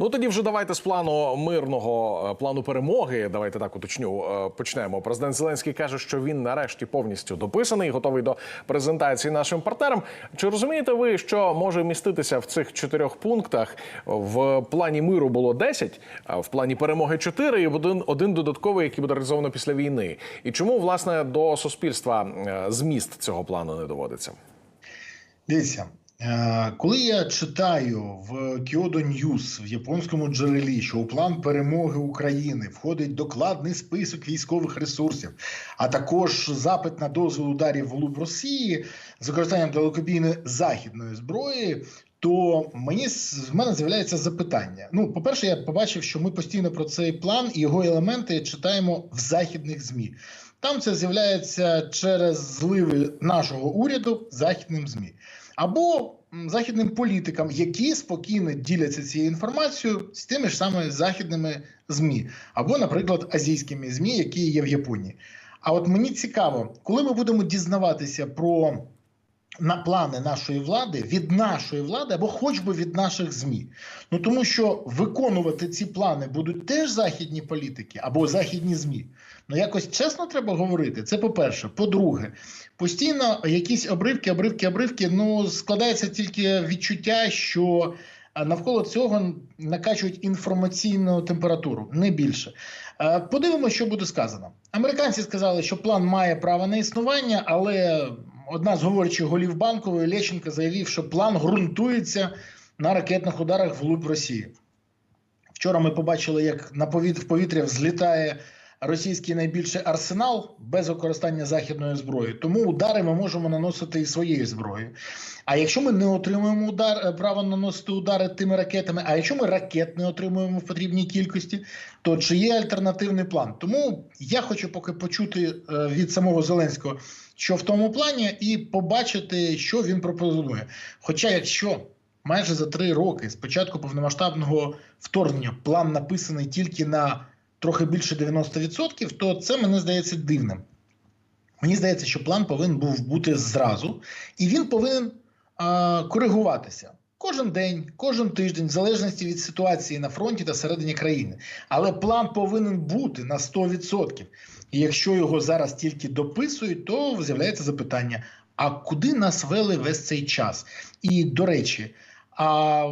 Ну тоді вже давайте з плану мирного е, плану перемоги. Давайте так уточню. е, Почнемо. Президент Зеленський каже, що він нарешті повністю дописаний, готовий до презентації нашим партнерам. Чи розумієте ви, що може міститися в цих чотирьох пунктах? В плані миру було 10, а в плані перемоги 4 і один, один додатковий, який буде реалізовано після війни. І чому власне до суспільства е, зміст цього плану не доводиться? Дивіться, коли я читаю в Kyodo News в японському джерелі, що у план перемоги України входить докладний список військових ресурсів, а також запит на дозвіл ударів в глуб Росії з використанням далекобійної західної зброї. То мені в мене з'являється запитання. Ну, по-перше, я побачив, що ми постійно про цей план і його елементи читаємо в західних змі. Там це з'являється через зливи нашого уряду західним змі або західним політикам, які спокійно діляться цією інформацією з тими ж самими західними змі, або, наприклад, азійськими змі, які є в Японії. А от мені цікаво, коли ми будемо дізнаватися про на плани нашої влади від нашої влади або хоч би від наших змі. Ну тому що виконувати ці плани будуть теж західні політики або західні змі. Ну якось чесно треба говорити. Це по-перше. По-друге, постійно якісь обривки, обривки, обривки. Ну складається тільки відчуття, що навколо цього накачують інформаційну температуру, не більше. Е, Подивимося, що буде сказано. Американці сказали, що план має право на існування, але одна з говорячих голів банкової Лещенка заявив, що план ґрунтується на ракетних ударах вглуб Росії. Вчора ми побачили, як на повітря в повітря взлітає російський найбільший арсенал без використання західної зброї. Тому удари ми можемо наносити і своєю зброєю. А якщо ми не отримуємо удар, е, право наносити удари тими ракетами, а якщо ми ракет не отримуємо в потрібній кількості, то чи є альтернативний план? Тому я хочу поки почути е, від самого Зеленського, що в тому плані, і побачити, що він пропонує. Хоча, якщо майже за три роки з початку повномасштабного вторгнення план написаний тільки на трохи більше 90%, то це мені здається дивним. Мені здається, що план повинен був бути зразу, і він повинен а, коригуватися кожен день, кожен тиждень, в залежності від ситуації на фронті та всередині країни. Але план повинен бути на 100%. І якщо його зараз тільки дописують, то з'являється запитання: а куди нас вели весь цей час? І до речі, а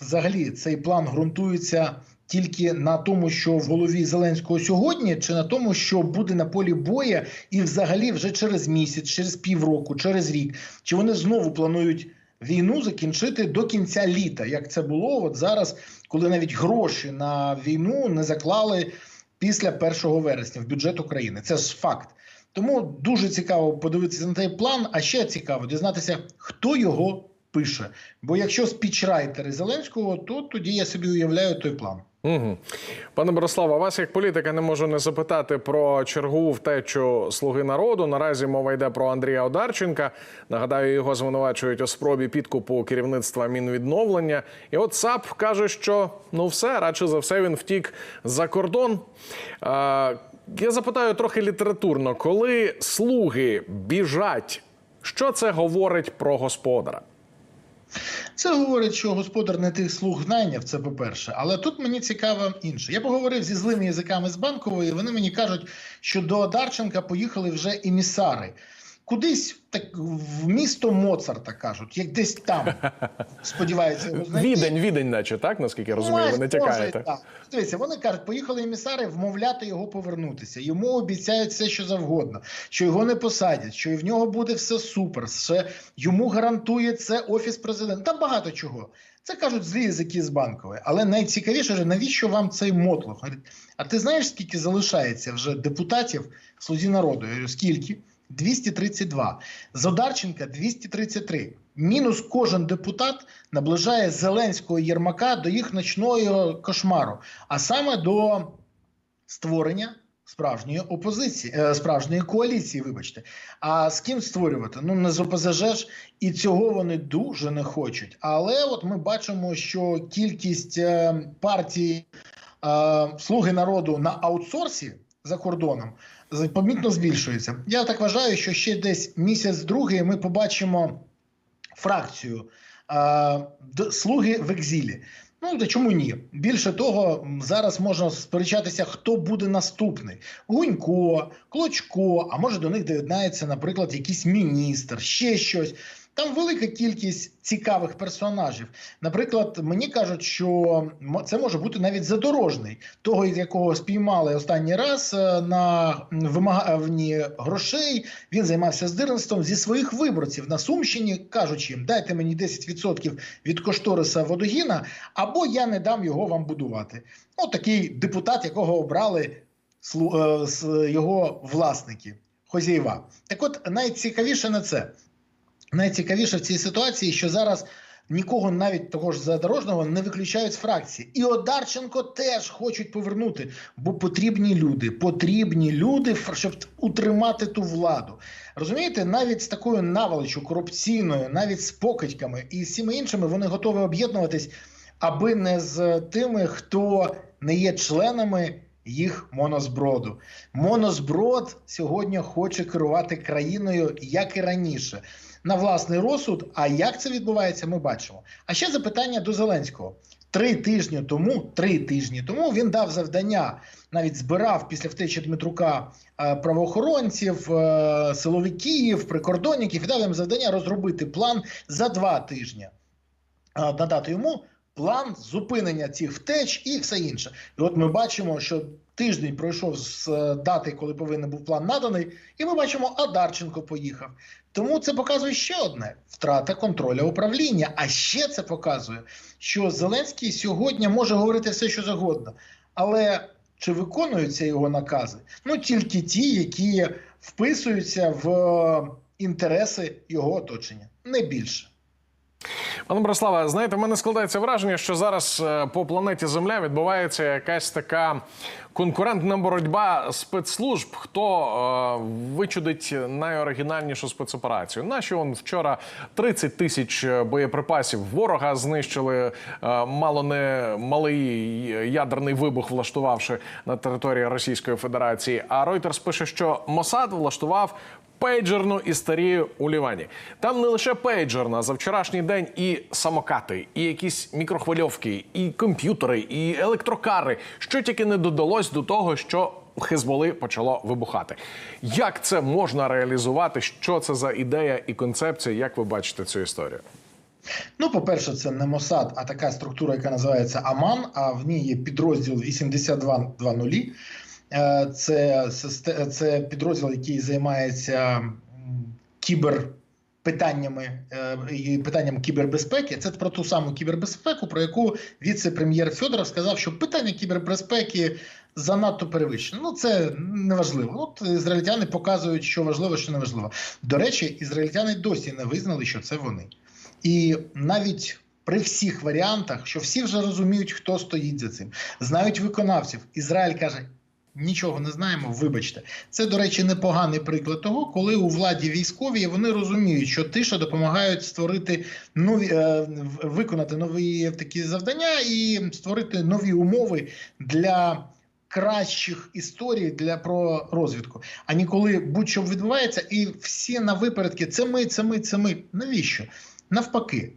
взагалі цей план ґрунтується тільки на тому, що в голові Зеленського сьогодні, чи на тому, що буде на полі боя, і взагалі вже через місяць, через півроку, через рік, чи вони знову планують війну закінчити до кінця літа, як це було от зараз, коли навіть гроші на війну не заклали після 1 вересня в бюджет України. Це ж факт. Тому дуже цікаво подивитися на цей план. А ще цікаво дізнатися, хто його пише. Бо якщо спічрайтери Зеленського, то тоді я собі уявляю той план. Угу. Пане Бориславе, вас як політика не можу не запитати про чергову втечу слуги народу. Наразі мова йде про Андрія Одарченка. Нагадаю, його звинувачують у спробі підкупу керівництва мінвідновлення. І от САП каже, що ну все радше за все він втік за кордон. А, я запитаю трохи літературно, коли слуги біжать, що це говорить про господара? Це говорить, що господар не тих слуг найняв, це по-перше. Але тут мені цікаво інше. Я поговорив зі злими язиками з банкової. Вони мені кажуть, що до Одарченка поїхали вже емісари. Кудись так в місто Моцарта кажуть, як десь там. Сподіваються, його знайти. Відень, відень, наче так, наскільки я розумію, ви так. Дивіться, вони кажуть, поїхали емісари вмовляти його повернутися. Йому обіцяють все, що завгодно, що його не посадять, що і в нього буде все супер. Що йому гарантує це офіс президента. Там багато чого. Це кажуть злі язики з банкової. Але найцікавіше, ж, навіщо вам цей мотлох? А ти знаєш, скільки залишається вже депутатів слузі народу? Я говорю, скільки? 232. З Одарченка 233. Мінус кожен депутат наближає Зеленського Єрмака до їх ночного кошмару, а саме до створення справжньої опозиції, е, справжньої коаліції. Вибачте, а з ким створювати? Ну не з ОПЗЖ ж, і цього вони дуже не хочуть. Але от ми бачимо, що кількість е, партій е, Слуги народу на аутсорсі за кордоном помітно збільшується. Я так вважаю, що ще десь місяць-другий ми побачимо фракцію е, слуги в екзілі. Ну та чому ні? Більше того, зараз можна сперечатися, хто буде наступний: Гунько, Клочко, а може до них доєднається, наприклад, якийсь міністр, ще щось. Там велика кількість цікавих персонажів. Наприклад, мені кажуть, що це може бути навіть задорожний, того, якого спіймали останній раз е, на вимаганні грошей. Він займався здирництвом зі своїх виборців на Сумщині, кажучи їм, дайте мені 10% від кошториса водогіна, або я не дам його вам будувати. Ну, такий депутат, якого обрали е, його власники, хозяєва. Так от найцікавіше на це. Найцікавіше в цій ситуації, що зараз нікого навіть того ж задорожного не виключають з фракції. І Одарченко теж хочуть повернути, бо потрібні люди, потрібні люди, щоб утримати ту владу. Розумієте, навіть з такою наволочю корупційною, навіть з покидьками і з всіма іншими вони готові об'єднуватись, аби не з тими, хто не є членами їх монозброду. Монозброд сьогодні хоче керувати країною як і раніше на власний розсуд. А як це відбувається, ми бачимо. А ще запитання до Зеленського. Три тижні тому, три тижні тому він дав завдання, навіть збирав після втечі Дмитрука е, правоохоронців, е, силовиків, прикордонників і дав їм завдання розробити план за два тижні. Е, Надати йому план зупинення цих втеч і все інше. І от ми бачимо, що тиждень пройшов з е, дати, коли повинен був план наданий, і ми бачимо, Адарченко поїхав. Тому це показує ще одне втрата контролю управління. А ще це показує, що Зеленський сьогодні може говорити все, що завгодно, але чи виконуються його накази? Ну тільки ті, які вписуються в е, інтереси його оточення, не більше. Пане Бориславе, знаєте, в мене складається враження, що зараз е, по планеті Земля відбувається якась така конкурентна боротьба спецслужб. Хто е, вичудить найоригінальнішу спецоперацію? Наші он вчора 30 тисяч боєприпасів ворога знищили, е, мало не малий ядерний вибух влаштувавши на території Російської Федерації. А Reuters пише, що Мосад влаштував пейджерну істерію у Лівані. Там не лише пейджерна за вчорашній день і самокати, і якісь мікрохвильовки, і комп'ютери, і електрокари. Що тільки не додалось до того, що у Хезболи почало вибухати. Як це можна реалізувати? Що це за ідея і концепція? Як ви бачите цю історію? Ну, по-перше, це не Мосад, а така структура, яка називається Аман. А в ній є підрозділ 8220. Е, Це, це підрозділ, який займається кібер. Питаннями е, і питанням кібербезпеки це про ту саму кібербезпеку, про яку віце-прем'єр Федоров сказав, що питання кібербезпеки занадто перевищено. Ну це неважливо. От ізраїльтяни показують, що важливо, що не важливо. До речі, ізраїльтяни досі не визнали, що це вони. І навіть при всіх варіантах, що всі вже розуміють, хто стоїть за цим, знають виконавців. Ізраїль каже: нічого не знаємо. Вибачте, це до речі непоганий приклад того, коли у владі військові вони розуміють, що тиша допомагають створити нові е, виконати нові такі завдання і створити нові умови для. Кращих історій для про розвідку, а не коли будь-що відбувається, і всі на випередки це ми, це ми, це ми. Навіщо? Навпаки,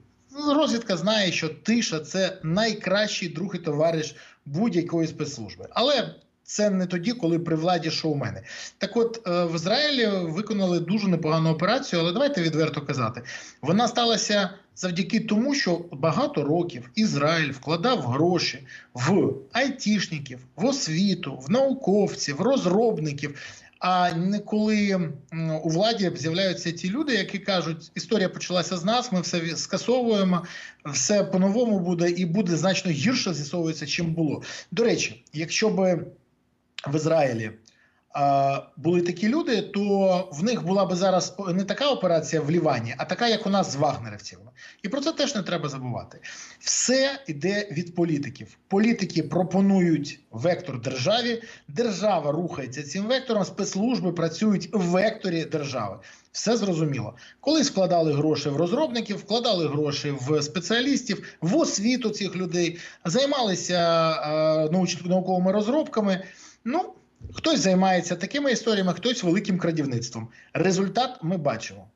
розвідка знає, що тиша це найкращий друг і товариш будь-якої спецслужби. Але це не тоді, коли при владі шоумени. Так от е, в Ізраїлі виконали дуже непогану операцію, але давайте відверто казати. Вона сталася завдяки тому, що багато років Ізраїль вкладав гроші в айтішників, в освіту, в науковців, в розробників. А не коли у владі з'являються ті люди, які кажуть, історія почалася з нас, ми все скасовуємо, все по-новому буде і буде значно гірше з'ясовується, чим було. До речі, якщо би в Ізраїлі були такі люди, то в них була би зараз не така операція в Лівані, а така, як у нас з вагнерівцями. І про це теж не треба забувати. Все йде від політиків. Політики пропонують вектор державі, держава рухається цим вектором, спецслужби працюють в векторі держави. Все зрозуміло. Колись вкладали гроші в розробників, вкладали гроші в спеціалістів, в освіту цих людей, займалися е, науковими розробками. Ну, хтось займається такими історіями, хтось великим крадівництвом. Результат ми бачимо.